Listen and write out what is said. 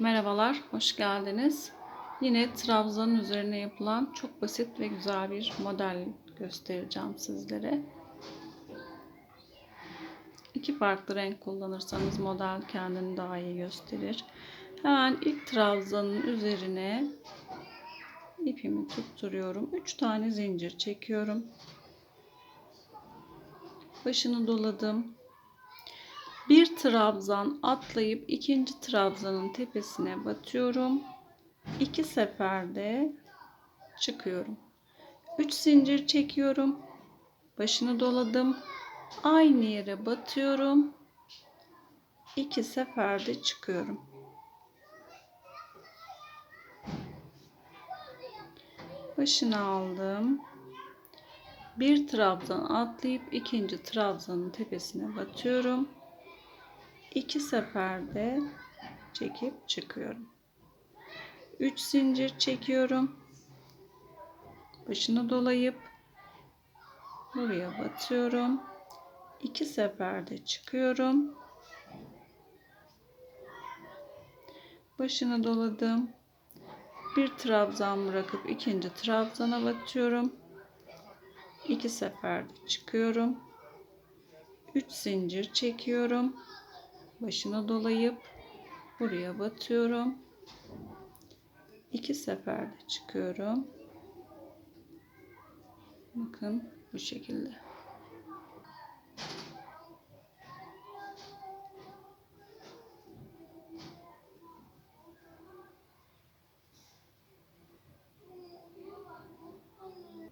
Merhabalar, hoş geldiniz. Yine trabzanın üzerine yapılan çok basit ve güzel bir model göstereceğim sizlere. İki farklı renk kullanırsanız model kendini daha iyi gösterir. Hemen ilk trabzanın üzerine ipimi tutturuyorum. 3 tane zincir çekiyorum. Başını doladım. Bir trabzan atlayıp ikinci trabzanın tepesine batıyorum. İki seferde çıkıyorum. Üç zincir çekiyorum. Başını doladım. Aynı yere batıyorum. İki seferde çıkıyorum. Başını aldım. Bir trabzan atlayıp ikinci trabzanın tepesine batıyorum. İki seferde çekip çıkıyorum. 3 zincir çekiyorum. Başını dolayıp buraya batıyorum. 2 seferde çıkıyorum. Başını doladım. Bir trabzan bırakıp ikinci trabzana batıyorum. 2 seferde çıkıyorum. 3 zincir çekiyorum başına dolayıp buraya batıyorum. İki seferde çıkıyorum. Bakın bu şekilde.